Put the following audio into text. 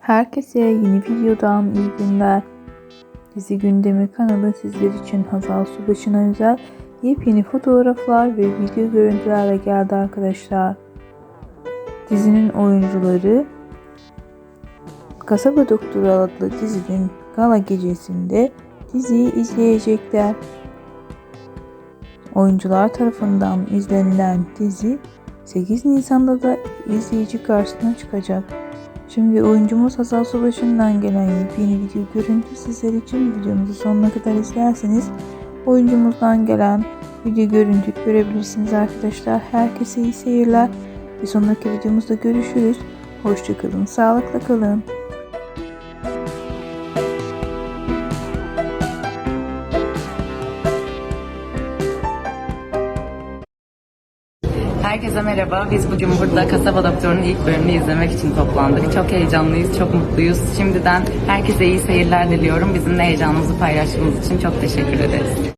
Herkese yeni videodan iyi günler. Dizi Gündemi kanalı sizler için Hazal Subaşı'na özel yepyeni fotoğraflar ve video görüntülerle geldi arkadaşlar. Dizinin oyuncuları Kasaba Doktoru adlı dizinin gala gecesinde diziyi izleyecekler. Oyuncular tarafından izlenilen dizi 8 Nisan'da da izleyici karşısına çıkacak. Şimdi oyuncumuz Hazal Subaşı'ndan gelen yepyeni video görüntü sizler için videomuzu sonuna kadar izlerseniz oyuncumuzdan gelen video görüntü görebilirsiniz arkadaşlar. Herkese iyi seyirler. Bir sonraki videomuzda görüşürüz. Hoşçakalın, sağlıkla kalın. Herkese merhaba. Biz bugün burada Kasaba Doktoru'nun ilk bölümünü izlemek için toplandık. Çok heyecanlıyız, çok mutluyuz. Şimdiden herkese iyi seyirler diliyorum. Bizimle heyecanımızı paylaştığınız için çok teşekkür ederiz.